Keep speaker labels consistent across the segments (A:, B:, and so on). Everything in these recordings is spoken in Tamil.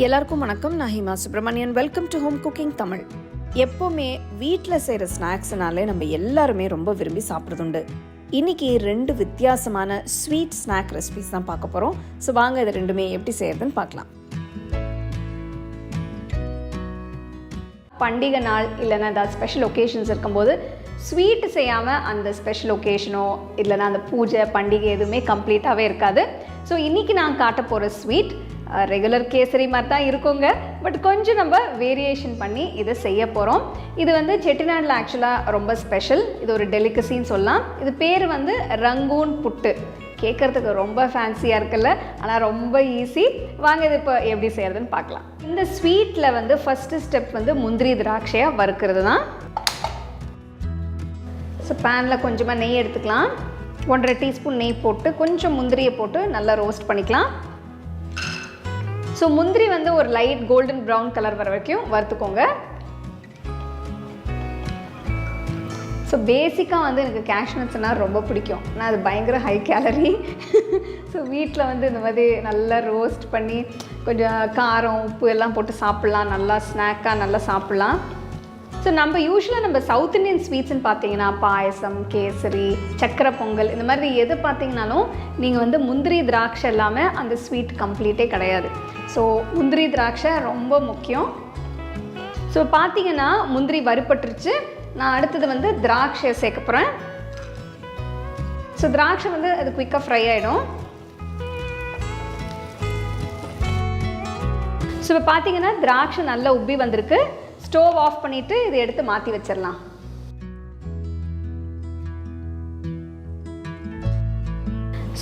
A: எல்லாருக்கும் வணக்கம். நான் Hima Subramanian welcome to home cooking Tamil எப்போவுமே வீட்டில் செய்கிற ஸ்நாக்ஸ்னாலே நம்ம எல்லாருமே ரொம்ப விரும்பி சாப்பிட்றதுண்டு. இன்னைக்கு ரெண்டு வித்தியாசமான ஸ்வீட் ஸ்நாக் ரெசிபிஸ் தான் பார்க்க போகிறோம் ஸோ வாங்க இது ரெண்டுமே எப்படி செய்யறதுன்னு பார்க்கலாம்.
B: பண்டிகை நாள் இல்லைன்னா ஏதாவது ஸ்பெஷல் ஒகேஷன்ஸ் இருக்கும்போது ஸ்வீட் செய்யாமல் அந்த ஸ்பெஷல் ஒகேஷனோ இல்லைன்னா அந்த பூஜை பண்டிகை எதுவுமே கம்ப்ளீட்டாகவே இருக்காது. ஸோ இன்றைக்கி நான் காட்ட போகிற ஸ்வீட் ரெகுலர் கேசரி மாதிரி தான் இருக்குங்க. பட் கொஞ்சம் நம்ம வேரியேஷன் பண்ணி இதை செய்ய போகிறோம் இது வந்து செட்டிநாட்டில் ஆக்சுவலாக ரொம்ப ஸ்பெஷல் இது ஒரு டெலிகசின்னு சொல்லலாம். இது பேர் வந்து ரங்கூன் புட்டு. கேட்குறதுக்கு ரொம்ப ஃபேன்சியாக இருக்குல்ல. ஆனால் ரொம்ப ஈஸி வாங்க இது இப்போ எப்படி செய்கிறதுன்னு பார்க்கலாம். இந்த ஸ்வீட்டில் வந்து ஃபஸ்ட்டு ஸ்டெப் வந்து முந்திரி திராட்சையாக வறுக்கிறது தான். ஸோ பேனில் கொஞ்சமாக நெய் எடுத்துக்கலாம். ஒன்றரை டீஸ்பூன் நெய் போட்டு கொஞ்சம் முந்திரியை போட்டு நல்லா ரோஸ்ட் பண்ணிக்கலாம். ஸோ முந்திரி வந்து ஒரு லைட் கோல்டன் ப்ரௌன் கலர் வர வரைக்கும் வறுத்துக்கோங்க. ஸோ பேசிக்காக வந்து எனக்கு கேஷ்நட்ஸ்னால் ரொம்ப பிடிக்கும். நான் அது பயங்கர ஹை கேலரி ஸோ வீட்டில் வந்து இந்த மாதிரி நல்லா ரோஸ்ட் பண்ணி கொஞ்சம் காரம் உப்பு எல்லாம் போட்டு சாப்பிட்லாம். நல்லா ஸ்நாக்காக நல்லா சாப்பிட்லாம். ஸோ நம்ம யூஸ்வலாக நம்ம சவுத் இந்தியன் ஸ்வீட்ஸ்னு பார்த்தீங்கன்னா பாயசம் கேசரி சக்கரை பொங்கல் இந்த மாதிரி எது பார்த்தீங்கனாலும் நீங்கள் வந்து முந்திரி திராட்சை இல்லாமல் அந்த ஸ்வீட் கம்ப்ளீட்டே கிடையாது. ஸோ முந்திரி திராட்சை ரொம்ப முக்கியம். ஸோ பார்த்தீங்கன்னா முந்திரி வறுபட்டுருச்சு. நான் அடுத்தது வந்து திராட்சையை சேர்க்க போகிறேன் ஸோ திராட்சை வந்து அது குயிக்காக ஃப்ரை ஆகிடும் ஸோ இப்போ பார்த்தீங்கன்னா திராட்சை நல்லா உப்பி வந்திருக்கு. ஸ்டோவ் ஆஃப் பண்ணிவிட்டு இதை எடுத்து மாற்றி வச்சிடலாம்.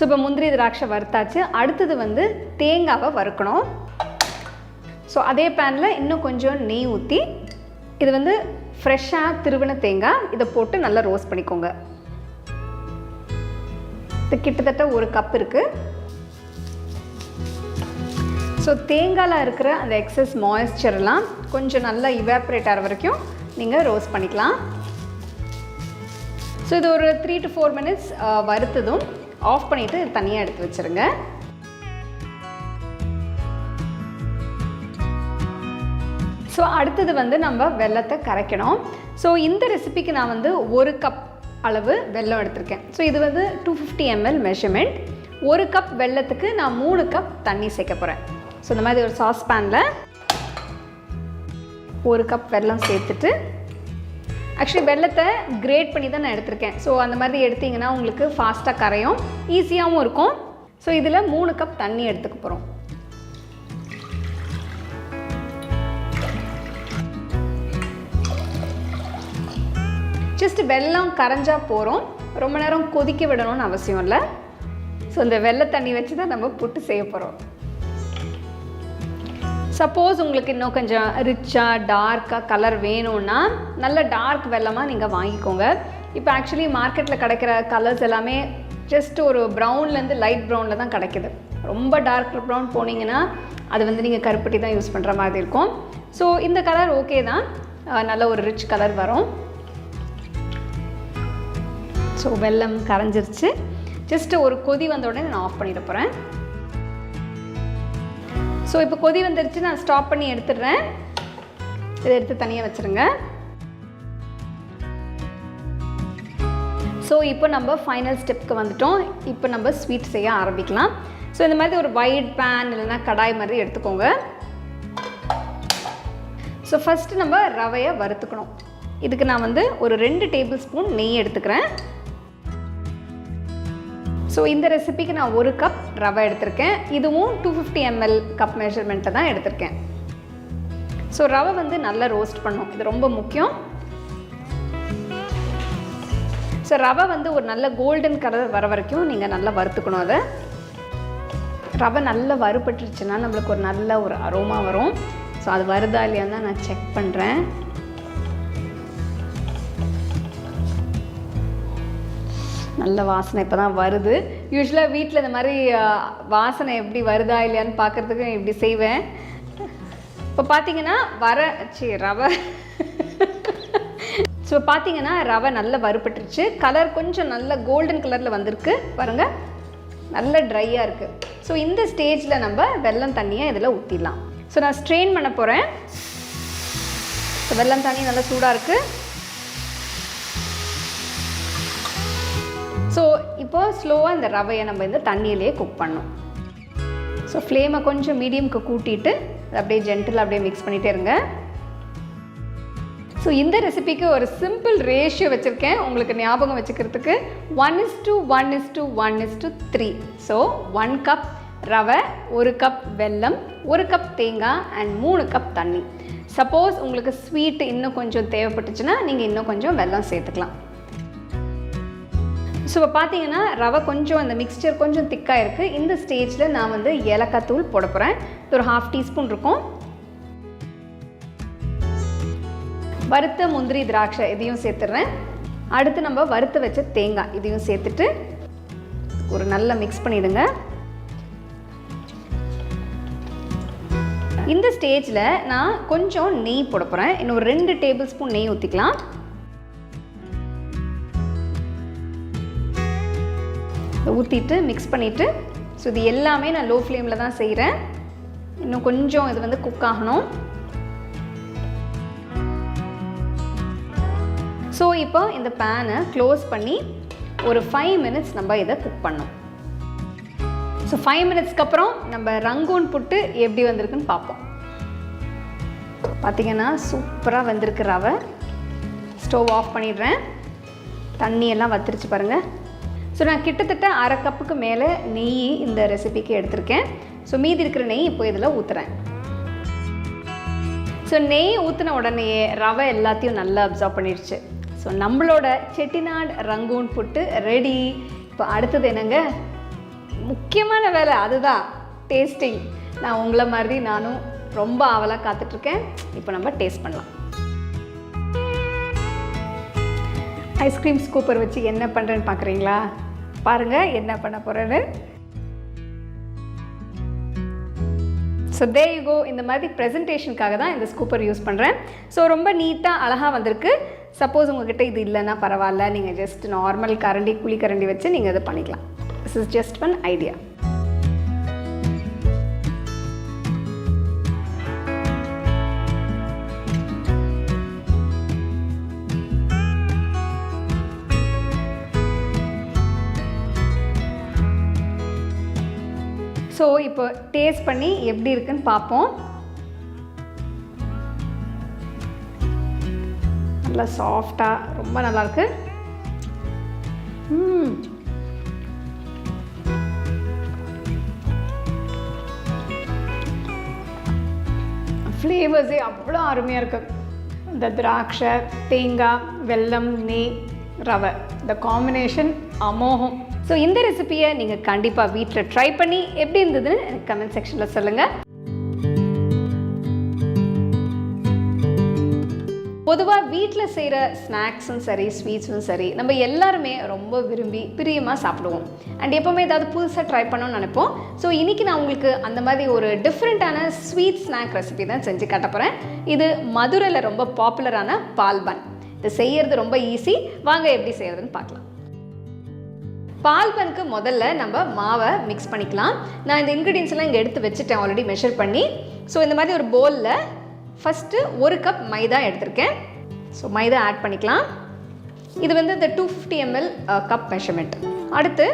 B: ஸோ இப்போ முந்திரி திராட்சை வறுத்தாச்சு. அடுத்தது வந்து தேங்காவை வறுக்கணும். ஸோ அதே பேனில் இன்னும் கொஞ்சம் நெய் ஊற்றி இது வந்து ஃப்ரெஷ்ஷாக திருவின தேங்காய் இதை போட்டு நல்லா ரோஸ்ட் பண்ணிக்கோங்க. இது கிட்டத்தட்ட ஒரு கப் இருக்குது ஸோ தேங்காயில் இருக்கிற அந்த எக்ஸஸ் மாய்ஸ்சர்லாம் கொஞ்சம் நல்லா இவாப்ரேட் ஆகிற வரைக்கும் நீங்கள் ரோஸ்ட் பண்ணிக்கலாம். ஸோ இது ஒரு த்ரீ டு ஃபோர் மினிட்ஸ் வறுத்ததும் ஆஃப் பண்ணிவிட்டு தனியாக எடுத்து வச்சுருங்க. ஸோ அடுத்தது வந்து நம்ம வெள்ளத்தை கரைக்கணும். ஸோ இந்த ரெசிபிக்கு நான் வந்து ஒரு கப் அளவு வெல்லம் எடுத்திருக்கேன். ஸோ இது வந்து டூ ஃபிஃப்டி எம்எல் மெஷர்மெண்ட் ஒரு கப் வெள்ளத்துக்கு நான் மூணு கப் தண்ணி சேர்க்க போகிறேன் ஸோ இந்த மாதிரி ஒரு சாஸ் பேனில் ஒரு கப் வெல்லம் சேர்த்துட்டு ஆக்சுவலி வெள்ளத்தை கிரேட் பண்ணி தான் நான் எடுத்திருக்கேன். ஸோ அந்த மாதிரி எடுத்திங்கன்னா உங்களுக்கு ஃபாஸ்ட்டாக கரையும். ஈஸியாகவும் இருக்கும். ஸோ இதில் மூணு கப் தண்ணி எடுத்துக்க போகிறோம் ஜஸ்ட் வெல்லம் கரைஞ்சா போகிறோம் ரொம்ப நேரம் கொதிக்க விடணும்னு அவசியம் இல்லை. ஸோ இந்த வெள்ளை தண்ணி வச்சு தான் நம்ம புட்டு செய்ய போகிறோம் சப்போஸ் உங்களுக்கு இன்னும் கொஞ்சம் ரிச்சாக டார்க்காக கலர் வேணும்னா நல்ல டார்க் வெள்ளமாக நீங்கள் வாங்கிக்கோங்க. இப்போ ஆக்சுவலி மார்க்கெட்டில் கிடைக்கிற கலர்ஸ் எல்லாமே ஜஸ்ட் ஒரு ப்ரௌன்லேருந்து லைட் ப்ரௌனில் தான் கிடைக்கிது. ரொம்ப டார்க் ப்ரௌன் போனீங்கன்னா அது வந்து நீங்கள் கருப்பட்டி தான் யூஸ் பண்ணுற மாதிரி இருக்கும். ஸோ இந்த கலர் ஓகே தான். நல்ல ஒரு ரிச் கலர் வரும். ஸோ வெல்லம் கரைஞ்சிருச்சு. ஜஸ்ட்டு ஒரு கொதி வந்த உடனே நான் ஆஃப் பண்ணிட போகிறேன் ஸோ இப்போ கொதி வந்துருச்சு நான் ஸ்டாப் பண்ணி எடுத்துடுறேன். இதை எடுத்து தனியாக வச்சுருங்க. ஸோ இப்போ நம்ம ஃபைனல் ஸ்டெப்க்கு வந்துட்டோம். இப்போ நம்ம ஸ்வீட் செய்ய ஆரம்பிக்கலாம். ஸோ இந்த மாதிரி ஒரு வைட் பேன் இல்லைன்னா கடாய் மாதிரி எடுத்துக்கோங்க. ஸோ ஃபஸ்ட்டு நம்ம ரவையை வறுத்துக்கணும். இதுக்கு நான் வந்து ஒரு ரெண்டு டேபிள் ஸ்பூன் நெய் எடுத்துக்கிறேன். ஸோ இந்த ரெசிபிக்கு நான் ஒரு கப் ரவை எடுத்திருக்கேன். இதுவும் டூ ஃபிஃப்டி எம்எல் கப் மெஷர்மெண்ட்டை தான் எடுத்திருக்கேன். ஸோ ரவை வந்து நல்லா ரோஸ்ட் பண்ணும் இது ரொம்ப முக்கியம். ஸோ ரவை வந்து ஒரு நல்ல கோல்டன் கலர் வர வரைக்கும் நீங்கள் நல்லா வறுத்துக்கணும் அதை. ரவை நல்லா வறுபட்டுருச்சுன்னா நம்மளுக்கு ஒரு நல்ல ஒரு அரோமா வரும். ஸோ அது வருதா இல்லையான்னு தான் நான் செக் பண்ணுறேன் நல்ல வாசனை இப்போ தான் வருது யூஸ்வலாக வீட்டில் இந்த மாதிரி வாசனை எப்படி வருதா இல்லையான்னு பார்க்குறதுக்கு இப்படி செய்வேன். இப்போ பார்த்தீங்கன்னா வர சி ரவை. ஸோ பார்த்தீங்கன்னா ரவை நல்லா வறுபட்டுருச்சு. கலர் கொஞ்சம் நல்ல கோல்டன் கலரில் வந்திருக்கு. பாருங்கள் நல்ல ட்ரையாக இருக்குது ஸோ இந்த ஸ்டேஜில் நம்ம வெல்லம் தண்ணியை இதில் ஊற்றிடலாம் ஸோ நான் ஸ்ட்ரெயின் பண்ண போகிறேன் ஸோ வெல்லம் தண்ணி நல்லா சூடாக இருக்குது ஸோ இப்போ ஸ்லோவாக இந்த ரவையை நம்ம இந்த தண்ணியிலேயே குக் பண்ணோம் ஸோ ஃப்ளேமை கொஞ்சம் மீடியம்க்கு கூட்டிட்டு அப்படியே ஜென்டில் அப்படியே மிக்ஸ் பண்ணிகிட்டே இருங்க. ஸோ இந்த ரெசிபிக்கு ஒரு சிம்பிள் ரேஷியோ வச்சுருக்கேன். உங்களுக்கு ஞாபகம் வச்சுக்கிறதுக்கு one is to one is to one is to three so one cup ரவை ஒரு கப் வெல்லம் ஒரு கப் தேங்காய் அண்ட் மூணு கப் தண்ணி. சப்போஸ் உங்களுக்கு ஸ்வீட்டு இன்னும் கொஞ்சம் தேவைப்பட்டுச்சுன்னா நீங்கள் இன்னும் கொஞ்சம் வெல்லம் சேர்த்துக்கலாம். ஸோ இப்போ பார்த்தீங்கன்னா ரவை கொஞ்சம் அந்த மிக்ஸ்சர் கொஞ்சம் திக்காக இருக்குது இந்த ஸ்டேஜில் நான் வந்து ஏலக்காய் தூள் போட போகிறேன் ஒரு ஹாஃப் டீஸ்பூன் இருக்கும். வறுத்த முந்திரி திராட்சை இதையும் சேர்த்துடுறேன் அடுத்து நம்ம வறுத்து வச்ச தேங்காய் இதையும் சேர்த்துட்டு ஒரு நல்ல மிக்ஸ் பண்ணிவிடுங்க இந்த ஸ்டேஜில் நான் கொஞ்சம் நெய் போட போகிறேன் இன்னும் ஒரு ரெண்டு டேபிள் ஸ்பூன் நெய் ஊற்றிக்கலாம் ஊற்றிட்டு மிக்ஸ் பண்ணிவிட்டு ஸோ இது எல்லாமே நான் லோ ஃப்ளேமில் தான் செய்கிறேன் இன்னும் கொஞ்சம் இது வந்து குக் ஆகணும். ஸோ இப்போ இந்த பேனை க்ளோஸ் பண்ணி ஒரு ஃபைவ் மினிட்ஸ் நம்ம இதை குக் பண்ணோம் ஸோ ஃபைவ் மினிட்ஸ்க்கு அப்புறம் நம்ம ரங்கூன் புட்டு எப்படி வந்திருக்குன்னு பார்ப்போம். பார்த்தீங்கன்னா சூப்பராக வந்திருக்கு ரவை. ஸ்டவ் ஆஃப் பண்ணிடுறேன். தண்ணியெல்லாம் வத்திருச்சு பாருங்கள் ஸோ நான் கிட்டத்தட்ட அரை கப்புக்கு மேலே நெய் இந்த ரெசிபிக்கு எடுத்திருக்கேன். ஸோ மீதி இருக்கிற நெய் இப்போ இதில் ஊற்றுறேன் ஸோ நெய் ஊற்றின உடனேயே ரவை எல்லாத்தையும் நல்லா அப்சர்வ் பண்ணிடுச்சு. ஸோ நம்மளோட செட்டிநாடு ரங்கூன் புட்டு ரெடி இப்போ அடுத்தது என்னங்க? முக்கியமான வேலை அதுதான் டேஸ்டிங் நான் உங்களை மாதிரி நானும் ரொம்ப ஆவலாக காத்துட்ருக்கேன் இப்போ நம்ம டேஸ்ட் பண்ணலாம். ஐஸ்கிரீம் ஸ்கூப்பர் வச்சு என்ன பண்ணுறேன்னு பார்க்குறீங்களா பாருங்கள் என்ன பண்ண போகிறேன்னு ஸோ தே யூ கோ இந்த மாதிரி ப்ரெசன்டேஷனுக்காக தான் இந்த ஸ்கூப்பர் யூஸ் பண்ணுறேன் ஸோ ரொம்ப நீட்டாக அழகாக வந்திருக்கு. சப்போஸ் உங்ககிட்ட இது இல்லைன்னா பரவாயில்ல. நீங்கள் ஜஸ்ட் நார்மல் கரண்டி குழி கரண்டி வச்சு நீங்கள் இதை பண்ணிக்கலாம். This is just one idea இப்போ டேஸ்ட் பண்ணி எப்படி இருக்குன்னு பார்ப்போம். நல்லா சாஃப்டாக ரொம்ப நல்லாயிருக்கு ம். ஃப்ளேவர்ஸே அவ்வளோ அருமையாக இருக்குது இந்த திராட்சை தேங்காய் வெல்லம் நெய் ரவை. இந்த காம்பினேஷன் அமோகம். ஸோ இந்த ரெசிபியை நீங்கள் கண்டிப்பாக வீட்டில் ட்ரை பண்ணி எப்படி இருந்ததுன்னு எனக்கு கமெண்ட் செக்ஷனில் சொல்லுங்கள் பொதுவாக வீட்டில் செய்கிற ஸ்நாக்ஸும் சரி ஸ்வீட்ஸும் சரி நம்ம எல்லாருமே ரொம்ப விரும்பி பிரியமாக சாப்பிடுவோம். அண்ட் எப்போவுமே ஏதாவது புதுசாக ட்ரை பண்ணணும்னு நினைப்போம். ஸோ இன்றைக்கி நான் உங்களுக்கு அந்த மாதிரி ஒரு டிஃப்ரெண்ட்டான ஸ்வீட் ஸ்நாக் ரெசிபி தான் செஞ்சு காட்ட போகிறேன் இது மதுரையில் ரொம்ப பாப்புலரான பால் பன் இது செய்கிறது ரொம்ப ஈஸி வாங்க எப்படி செய்கிறதுன்னு பார்க்கலாம். பால் பனுக்கு முதல்ல நம்ம மாவை மிக்ஸ் பண்ணிக்கலாம். நான் இந்த இன்க்ரீடியன்ஸ் எல்லாம் இங்கே எடுத்து வச்சுட்டேன் ஆல்ரெடி மெஷர் பண்ணி. ஸோ இந்த மாதிரி ஒரு பவுலில் ஃபஸ்ட்டு ஒரு கப் மைதா எடுத்திருக்கேன். ஸோ மைதா ஆட் பண்ணிக்கலாம். இது வந்து இந்த two fifty ml cup measurement அடுத்து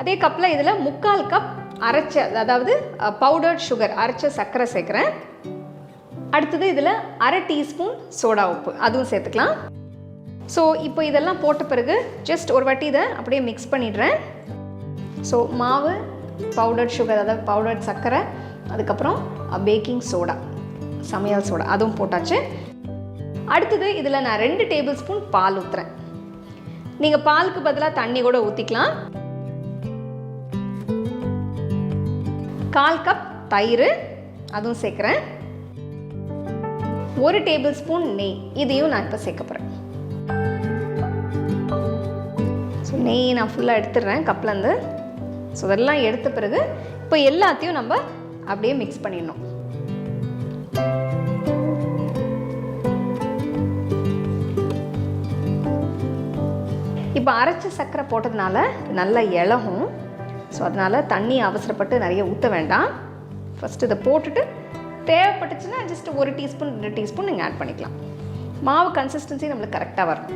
B: அதே கப்பில் இதில் முக்கால் கப் அரைச்ச அதாவது uh, பவுடர்ட் சுகர் அரைச்ச சர்க்கரை சேர்க்குறேன். அடுத்தது இதில் அரை டீஸ்பூன் சோடா உப்பு அதுவும் சேர்த்துக்கலாம். ஸோ இப்போ இதெல்லாம் போட்ட பிறகு ஜஸ்ட் ஒரு வாட்டி இதை அப்படியே மிக்ஸ் பண்ணிடுறேன். ஸோ மாவு பவுடர்ட் சுகர் அதாவது பவுடர்ட் சர்க்கரை அதுக்கப்புறம் பேக்கிங் சோடா சமையல் சோடா அதுவும் போட்டாச்சு. அடுத்தது இதில் நான் ரெண்டு டேபிள் ஸ்பூன் பால் ஊற்றுறேன் நீங்கள் பாலுக்கு பதிலாக தண்ணி கூட ஊற்றிக்கலாம் கால் கப் தயிர் அதுவும் சேர்க்குறேன். ஒரு டேபிள் ஸ்பூன் நெய் இதையும் நான் இப்போ சேர்க்க போகிறேன் நெய் நான் ஃபுல்லாக எடுத்துடுறேன் கப்லேருந்து ஸோ இதெல்லாம் எடுத்த பிறகு இப்போ எல்லாத்தையும் நம்ம அப்படியே மிக்ஸ் பண்ணிடணும். இப்போ அரைச்ச சர்க்கரை போட்டதுனால நல்லா இலகும். ஸோ அதனால் தண்ணி அவசரப்பட்டு நிறைய ஊற்ற வேண்டாம். ஃபஸ்ட்டு இதை போட்டுட்டு தேவைப்பட்டுச்சுன்னா ஜஸ்ட் ஒரு டீஸ்பூன் ரெண்டு டீஸ்பூன் நீங்கள் ஆட் பண்ணிக்கலாம். மாவு கன்சிஸ்டன்சி நம்மளுக்கு கரெக்டாக வரும்.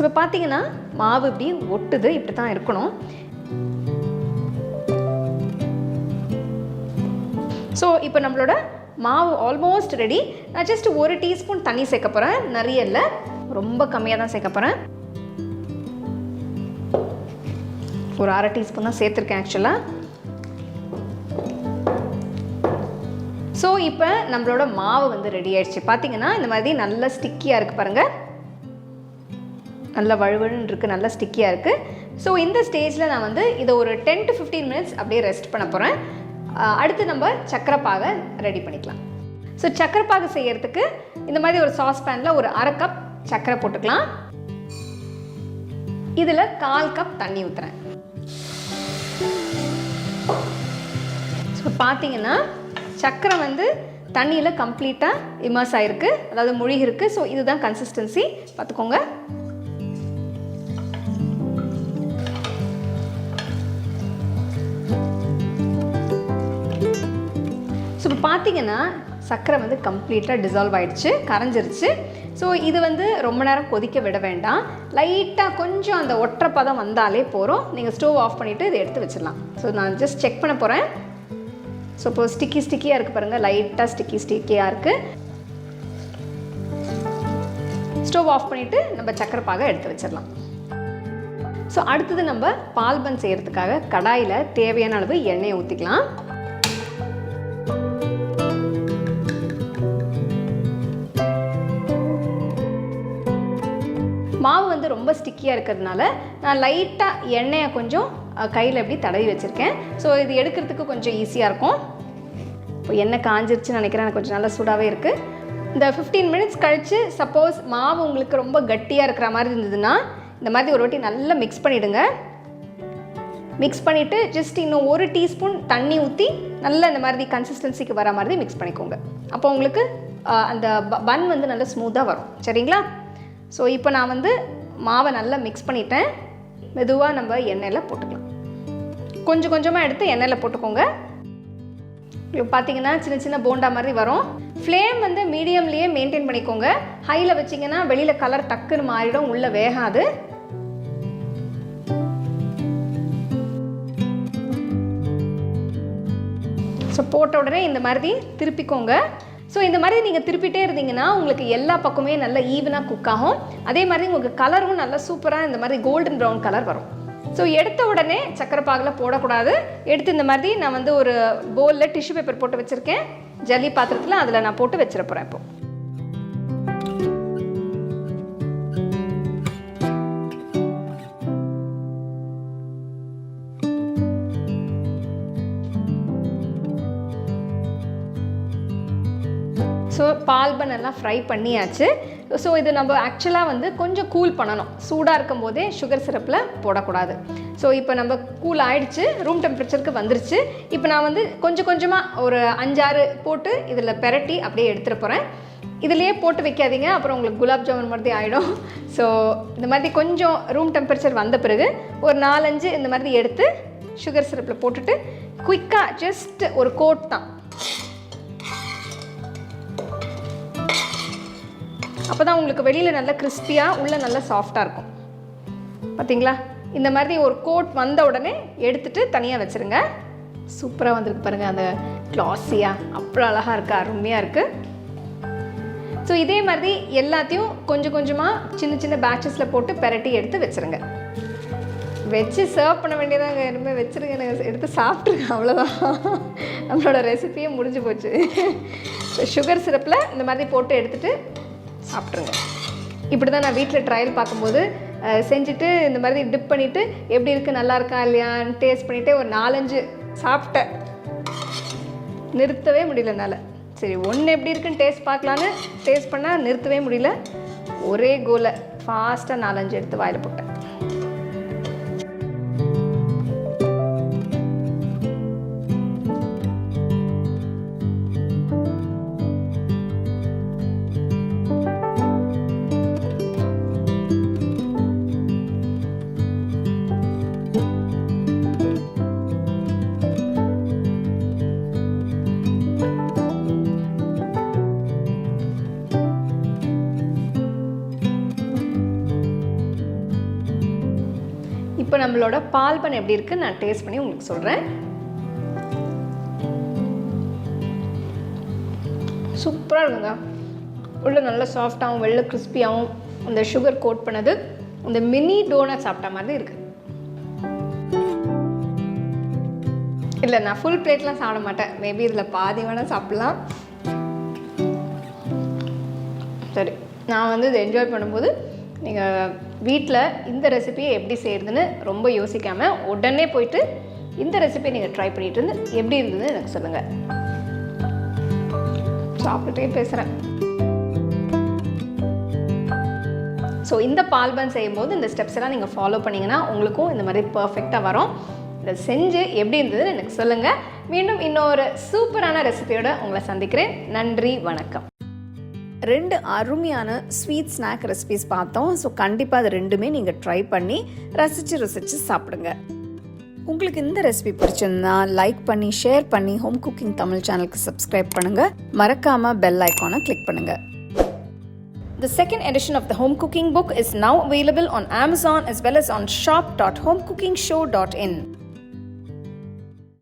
B: ஸோ இப்போ பார்த்தீங்கன்னா மாவு இப்படி ஒட்டுது இப்படி தான் இருக்கணும். ஸோ இப்போ நம்மளோட மாவு ஆல்மோஸ்ட் ரெடி நான் ஜஸ்ட் ஒரு டீஸ்பூன் தண்ணி சேர்க்க போகிறேன் நிறைய இல்லை ரொம்ப கம்மியாக தான் சேர்க்க போகிறேன் ஒரு அரை டீஸ்பூன் தான் சேர்த்துருக்கேன் ஆக்சுவலாக ஸோ இப்போ நம்மளோட மாவு வந்து ரெடி ஆயிடுச்சு. பார்த்தீங்கன்னா இந்த மாதிரி நல்லா ஸ்டிக்கியாக இருக்குது பாருங்கள் நல்ல வழுவழுன்னு இருக்குது நல்ல ஸ்டிக்கியாக இருக்குது ஸோ இந்த ஸ்டேஜில் நான் வந்து இதை ஒரு டென் டு ஃபிஃப்டீன் மினிட்ஸ் அப்படியே ரெஸ்ட் பண்ண போகிறேன் அடுத்து நம்ம சக்கரை பாகை ரெடி பண்ணிக்கலாம். ஸோ சக்கரை செய்கிறதுக்கு இந்த மாதிரி ஒரு சாஸ் பேனில் ஒரு அரை கப் சக்கரை போட்டுக்கலாம். இதில் கால் கப் தண்ணி ஊற்றுறேன் ஸோ பார்த்தீங்கன்னா சக்கரை வந்து தண்ணியில் கம்ப்ளீட்டாக இமர்ஸ் ஆகிருக்கு அதாவது மூழ்கி ஸோ இதுதான் கன்சிஸ்டன்சி பார்த்துக்கோங்க பார்த்தீங்கன்னா சர்க்கரை வந்து கம்ப்ளீட்டாக டிசால்வ் ஆகிடுச்சு கரைஞ்சிருச்சு. ஸோ இது வந்து ரொம்ப நேரம் கொதிக்க விட வேண்டாம். லைட்டாக கொஞ்சம் அந்த ஒற்றை பதம் வந்தாலே போகிறோம் நீங்கள் ஸ்டோவ் ஆஃப் பண்ணிவிட்டு இதை எடுத்து வச்சிடலாம். ஸோ நான் ஜஸ்ட் செக் பண்ண போகிறேன் ஸோ இப்போ ஸ்டிக்கி ஸ்டிக்கியாக இருக்குது பாருங்கள் லைட்டாக ஸ்டிக்கி ஸ்டிக்கியாக இருக்குது ஸ்டோவ் ஆஃப் பண்ணிவிட்டு நம்ம சக்கரை பாகை எடுத்து வச்சிடலாம். ஸோ அடுத்தது நம்ம பால்பன் செய்கிறதுக்காக கடாயில் தேவையான அளவு எண்ணெயை ஊற்றிக்கலாம் மாவு வந்து ரொம்ப ஸ்டிக்கியாக இருக்கிறதுனால நான் லைட்டாக எண்ணெயை கொஞ்சம் கையில் எப்படி தடவி வச்சுருக்கேன். ஸோ இது எடுக்கிறதுக்கு கொஞ்சம் ஈஸியாக இருக்கும். இப்போ எண்ணெய் காஞ்சிருச்சுன்னு நினைக்கிறேன். எனக்கு கொஞ்சம் நல்லா சூடாகவே இருக்குது இந்த ஃபிஃப்டீன் மினிட்ஸ் கழித்து சப்போஸ் மாவு உங்களுக்கு ரொம்ப கட்டியாக இருக்கிற மாதிரி இருந்ததுன்னா இந்த மாதிரி ஒரு வாட்டி நல்லா மிக்ஸ் பண்ணிவிடுங்க மிக்ஸ் பண்ணிவிட்டு ஜஸ்ட் இன்னும் ஒரு டீஸ்பூன் தண்ணி ஊற்றி நல்லா இந்த மாதிரி கன்சிஸ்டன்சிக்கு வர மாதிரி மிக்ஸ் பண்ணிக்கோங்க. அப்போ உங்களுக்கு அந்த பன் வந்து நல்லா ஸ்மூத்தாக வரும். சரிங்களா? ஸோ இப்போ நான் வந்து மாவை நல்லா மிக்ஸ் பண்ணிட்டேன். மெதுவாக நம்ம எண்ணெயில் போட்டுக்கலாம். கொஞ்சம் கொஞ்சமாக எடுத்து எண்ணெயில் போட்டுக்கோங்க. இப்போ பார்த்தீங்கன்னா சின்ன சின்ன போண்டா மாதிரி வரும். ஃப்ளேம் வந்து மீடியம்லேயே மெயின்டைன் பண்ணிக்கோங்க. ஹையில் வச்சிங்கன்னா வெளியில் கலர் டக்குன்னு மாறிடும் உள்ளே வேகாது. ஸோ போட்ட உடனே இந்த மாதிரி திருப்பிக்கோங்க. ஸோ இந்த மாதிரி நீங்கள் திருப்பிட்டே இருந்தீங்கன்னா உங்களுக்கு எல்லா பக்கமே நல்லா ஈவனாக குக் ஆகும். அதே மாதிரி உங்களுக்கு கலரும் நல்லா சூப்பராக இந்த மாதிரி கோல்டன் ப்ரௌன் கலர் வரும். ஸோ எடுத்த உடனே சக்கரை பாகில் போடக்கூடாது. எடுத்து இந்த மாதிரி நான் வந்து ஒரு பவுலில் டிஷ்யூ பேப்பர் போட்டு வச்சுருக்கேன். ஜல்லி பாத்திரத்தில் அதில் நான் போட்டு வச்சிட போகிறேன் இப்போ. பால் ஃப்ரை பண்ணியாச்சு. ஸோ இது நம்ம ஆக்சுவலாக வந்து கொஞ்சம் கூல் பண்ணணும். சூடாக இருக்கும் போதே சுகர் சிரப்பில் போடக்கூடாது. ஸோ இப்போ நம்ம கூல் ஆயிடுச்சு ரூம் டெம்பரேச்சருக்கு வந்துருச்சு. இப்போ நான் வந்து கொஞ்சம் கொஞ்சமாக ஒரு அஞ்சாறு போட்டு இதில் பெரட்டி அப்படியே எடுத்துகிட்டு போகிறேன் இதுலேயே போட்டு வைக்காதீங்க அப்புறம் உங்களுக்கு குலாப் ஜாமுன் மாதிரி ஆகிடும் ஸோ இந்த மாதிரி கொஞ்சம் ரூம் டெம்பரேச்சர் வந்த பிறகு ஒரு நாலஞ்சு இந்த மாதிரி எடுத்து சுகர் சிரப்பில் போட்டுட்டு குயிக்காக ஜஸ்ட் ஒரு கோட் தான். அப்போ தான் உங்களுக்கு வெளியில் நல்லா கிறிஸ்பியாக உள்ளே நல்லா சாஃப்டாக இருக்கும். பார்த்தீங்களா இந்த மாதிரி ஒரு கோட் வந்த உடனே எடுத்துகிட்டு தனியாக வச்சுருங்க. சூப்பராக வந்திருக்கு பாருங்கள் அந்த கிளாஸியாக அவ்வளோ அழகாக இருக்குது அருமையாக இருக்குது ஸோ இதே மாதிரி எல்லாத்தையும் கொஞ்சம் கொஞ்சமாக சின்ன சின்ன பேட்சஸில் போட்டு பெரட்டி எடுத்து வச்சுருங்க. வச்சு சர்வ் பண்ண வேண்டியதாங்க. இனிமேல் வச்சுருங்க எனக்கு எடுத்து சாப்பிட்ருங்க அவ்வளோதான் நம்மளோட ரெசிபியே முடிஞ்சு போச்சு. சுகர் சிரப்பில் இந்த மாதிரி போட்டு எடுத்துகிட்டு சாப்பிட்ருங்க இப்படி தான் நான் வீட்டில் ட்ரையல் பார்க்கும்போது செஞ்சுட்டு இந்த மாதிரி டிப் பண்ணிவிட்டு எப்படி இருக்குது நல்லா இருக்கா இல்லையான்னு டேஸ்ட் பண்ணிவிட்டு ஒரு நாலஞ்சு சாப்பிட்டேன். நிறுத்தவே முடியல என்னால். சரி ஒன்று எப்படி இருக்குன்னு டேஸ்ட் பார்க்கலான்னு டேஸ்ட் பண்ணால் நிறுத்தவே முடியல. ஒரே கோலை ஃபாஸ்ட்டாக நாலஞ்சு எடுத்து வாயில் போட்டேன். நம்மளோட பால் பன் எப்படி இருக்குது நான் டேஸ்ட் பண்ணி உங்களுக்கு சொல்கிறேன் சூப்பராக இருக்குங்க. உள்ள நல்லா சாஃப்டாகவும் வெள்ளை கிறிஸ்பியாகவும் அந்த சுகர் கோட் பண்ணது அந்த மினி டோனட் சாப்பிட்ட மாதிரி இருக்குது இல்லை நான் ஃபுல் பிளேட்லாம் சாப்பிட மாட்டேன். மேபி இதில் பாதி வேணால் சாப்பிட்லாம். சரி நான் வந்து இதை என்ஜாய் பண்ணும்போது நீங்கள் வீட்டில் இந்த ரெசிபியை எப்படி செய்கிறதுன்னு ரொம்ப யோசிக்காமல் உடனே போயிட்டு இந்த ரெசிபியை நீங்கள் ட்ரை பண்ணிட்டு இருந்து எப்படி இருந்ததுன்னு எனக்கு சொல்லுங்கள் சாப்பிட்டுட்டே பேசுகிறேன் ஸோ இந்த பால் பன் செய்யும்போது இந்த ஸ்டெப்ஸ் எல்லாம் நீங்கள் ஃபாலோ பண்ணிங்கன்னா உங்களுக்கும் இந்த மாதிரி பர்ஃபெக்டாக வரும். இதை செஞ்சு எப்படி இருந்ததுன்னு எனக்கு சொல்லுங்கள் மீண்டும் இன்னொரு சூப்பரான ரெசிபியோட உங்களை சந்திக்கிறேன். நன்றி வணக்கம்.
A: ரெண்டு அருமையான ஸ்வீட் ஸ்நாக் ரெசிபிஸ் பார்த்தோம். ஸோ கண்டிப்பாக அது ரெண்டுமே நீங்கள் ட்ரை பண்ணி ரசித்து ரசித்து சாப்பிடுங்க. உங்களுக்கு இந்த ரெசிபி பிடிச்சிருந்தா லைக் பண்ணி ஷேர் பண்ணி ஹோம் குக்கிங் தமிழ் சேனலுக்கு சப்ஸ்கிரைப் பண்ணுங்கள் மறக்காமல் பெல் ஐக்கானை கிளிக் பண்ணுங்கள் The second edition of the home cooking book is now available on Amazon as well as on shop.homecookingshow.in.